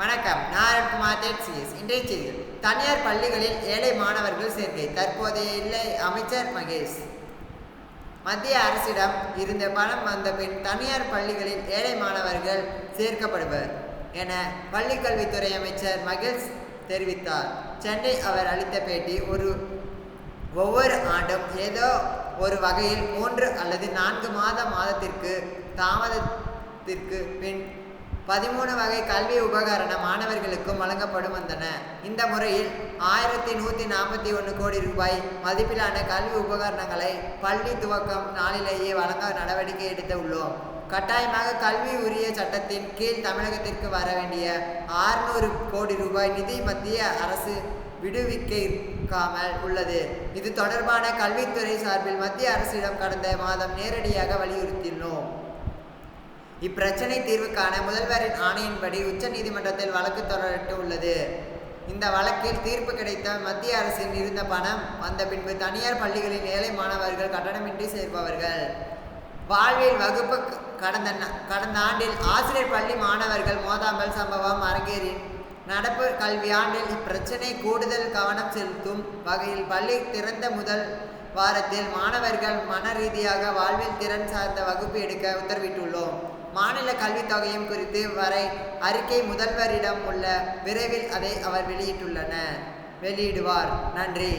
வணக்கம். நான் குமார் சிஎஸ் இன்றைய செய்திகள் தனியார் பள்ளிகளில் ஏழை மாணவர்கள் சேர்க்கை. தற்போதைய இல்லை. அமைச்சர் மகேஷ். மத்திய அரசிடம் இருந்த பணம் வந்த பின் தனியார் பள்ளிகளில் ஏழை மாணவர்கள் சேர்க்கப்படுவர் என பள்ளிக்கல்வித்துறை அமைச்சர் மகேஷ் தெரிவித்தார். சென்னை அவர் அளித்த பேட்டி ஒரு ஒவ்வொரு ஆண்டும் ஏதோ ஒரு வகையில் மூன்று அல்லது நான்கு மாத மாதத்திற்கு தாமதத்திற்கு பின் பதிமூணு வகை கல்வி உபகரணம் மாணவர்களுக்கும் வழங்கப்படும் வந்தன. இந்த முறையில் ஆயிரத்தி நூற்றி நாற்பத்தி ஒன்று கோடி ரூபாய் மதிப்பிலான கல்வி உபகரணங்களை பள்ளி துவக்கம் நாளிலேயே வழங்க நடவடிக்கை எடுத்து உள்ளோம். கட்டாயமாக கல்வி உரிய சட்டத்தின் கீழ் தமிழகத்திற்கு வர வேண்டிய ஆறுநூறு கோடி ரூபாய் நிதி மத்திய அரசு விடுவிக்காமல் உள்ளது. இது தொடர்பான கல்வித்துறை சார்பில் மத்திய அரசிடம் கடந்த மாதம் நேரடியாக வலியுறுத்தினோம் இப்பிரச்சனை தீர்வுக்கான முதல்வரின் ஆணையின்படி உச்ச நீதிமன்றத்தில் வழக்கு தொடரட்டு உள்ளது இந்த வழக்கில் தீர்ப்பு கிடைத்த மத்திய அரசின் இருந்த பணம் வந்த பின்பு தனியார் பள்ளிகளில் ஏழை மாணவர்கள் கட்டணமின்றி சேர்ப்பவர்கள் வாழ்வில் வகுப்பு கடந்த கடந்த ஆண்டில் ஆசிரியர் பள்ளி மாணவர்கள் மோதாமல் சம்பவம் அரங்கேறி நடப்பு கல்வியாண்டில் இப்பிரச்சனை கூடுதல் கவனம் செலுத்தும் வகையில் பள்ளி திறந்த முதல் வாரத்தில் மாணவர்கள் மன ரீதியாக வாழ்வில் திறன் சார்ந்த வகுப்பு எடுக்க உத்தரவிட்டுள்ளோம். மாநில கல்வித் தொகையும் குறித்து வரை அறிக்கை முதல்வரிடம் உள்ள விரைவில் அதை அவர் வெளியிட்டுள்ளனர். வெளியிடுவார். நன்றி.